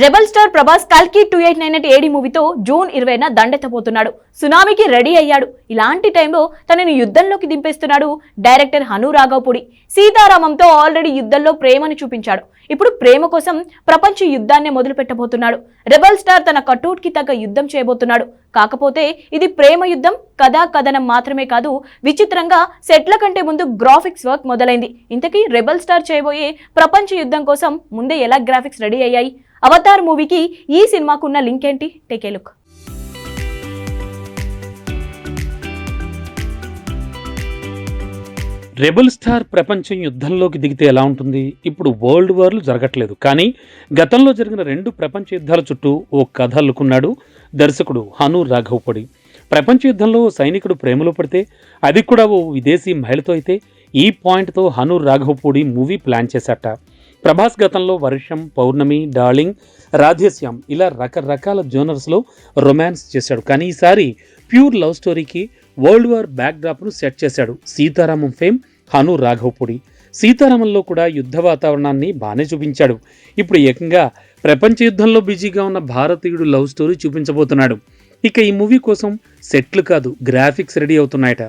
Rebel star Prabhas కల్కి two eight nine eight AD మూవీతో June ఇరవైన దండెత్తబోతున్నాడు. సునామీకి రెడీ అయ్యాడు. ఇలాంటి టైంలో తనని యుద్ధంలోకి దింపేస్తున్నాడు డైరెక్టర్ హను రాఘవపూడి. సీతారామంతో ఆల్రెడీ యుద్ధంలో ప్రేమను చూపించాడు. ఇప్పుడు ప్రేమ కోసం ప్రపంచ యుద్ధాన్ని మొదలు పెట్టబోతున్నాడు రెబల్ స్టార్ తన కటూట్కి తగ్గ యుద్ధం చేయబోతున్నాడు. కాకపోతే ఇది ప్రేమ యుద్ధం కథా కథనం మాత్రమే కాదు విచిత్రంగా సెట్ల కంటే ముందు గ్రాఫిక్స్ వర్క్ మొదలైంది. ఇంతకీ రెబల్ స్టార్ చేయబోయే ప్రపంచ యుద్ధం కోసం ముందే ఎలా గ్రాఫిక్స్ రెడీ అయ్యాయి? అవతార్ మూవీకి ఈ సినిమాకున్న లింక్ ఏంటి టేకే లుక్ రెబల్ స్టార్ ప్రపంచం యుద్ధంలోకి దిగితే ఎలా ఉంటుంది? ఇప్పుడు వరల్డ్ వార్లు జరగట్లేదు. కానీ గతంలో జరిగిన రెండు ప్రపంచ యుద్ధాల చుట్టూ ఓ కథ అల్లుకున్నాడు దర్శకుడు హను రాఘవపడి. ప్రపంచ యుద్ధంలో సైనికుడు ప్రేమలో పడితే అది కూడా ఓ విదేశీ మహిళతో అయితే ఈ పాయింట్తో హను రాఘవపూడి మూవీ ప్లాన్ చేశాట. ప్రభాస్ గతంలో వర్షం పౌర్ణమి డార్లింగ్ రాధేశ్యామ్ ఇలా రకరకాల జోనర్స్లో రొమాన్స్ చేశాడు. కానీ ఈసారి ప్యూర్ లవ్ స్టోరీకి వరల్డ్ వార్ బ్యాక్డ్రాప్ను సెట్ చేశాడు సీతారామం ఫేమ్ హను రాఘవపూడి. సీతారామంలో కూడా యుద్ధ వాతావరణాన్ని బాగానే చూపించాడు. ఇప్పుడు ఏకంగా ప్రపంచ యుద్ధంలో బిజీగా ఉన్న భారతీయుడు లవ్ స్టోరీ చూపించబోతున్నాడు. ఇక ఈ మూవీ కోసం సెట్లు కాదు గ్రాఫిక్స్ రెడీ అవుతున్నాయట.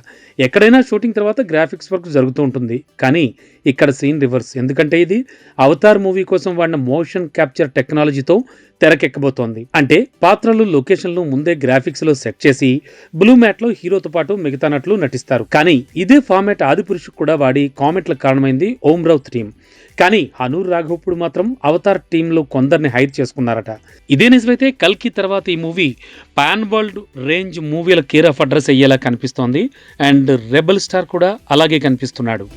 ఎక్కడైనా షూటింగ్ తర్వాత గ్రాఫిక్స్ వర్క్ జరుగుతూ ఉంటుంది. కానీ ఇక్కడ సీన్ రివర్స్. ఎందుకంటే ఇది అవతార్ మూవీ కోసం వాడిన మోషన్ క్యాప్చర్ టెక్నాలజీతో తెరకెక్కబోతోంది. అంటే పాత్రలు లొకేషన్లు ముందే గ్రాఫిక్స్లో సెట్ చేసి బ్లూ మ్యాట్లో హీరోతో పాటు మిగతా నటులు నటిస్తారు. కానీ ఇదే ఫార్మాట్ ఆదిపురుషుకు కూడా వాడి కామెంట్లకు కారణమైంది ఓం రౌత్ టీమ్. కానీ హనూర్ రాఘవప్పుడు మాత్రం అవతార్ టీంలో కొందరిని హైర్ చేసుకున్నారట. ఇదే నిజమైతే కల్కి తర్వాత ఈ మూవీ పాన్ వరల్డ్ రేంజ్ మూవీల కేర్ ఆఫ్ అడ్రస్ అయ్యేలా కనిపిస్తోంది. అండ్ రెబల్ స్టార్ కూడా అలాగే కనిపిస్తున్నాడు.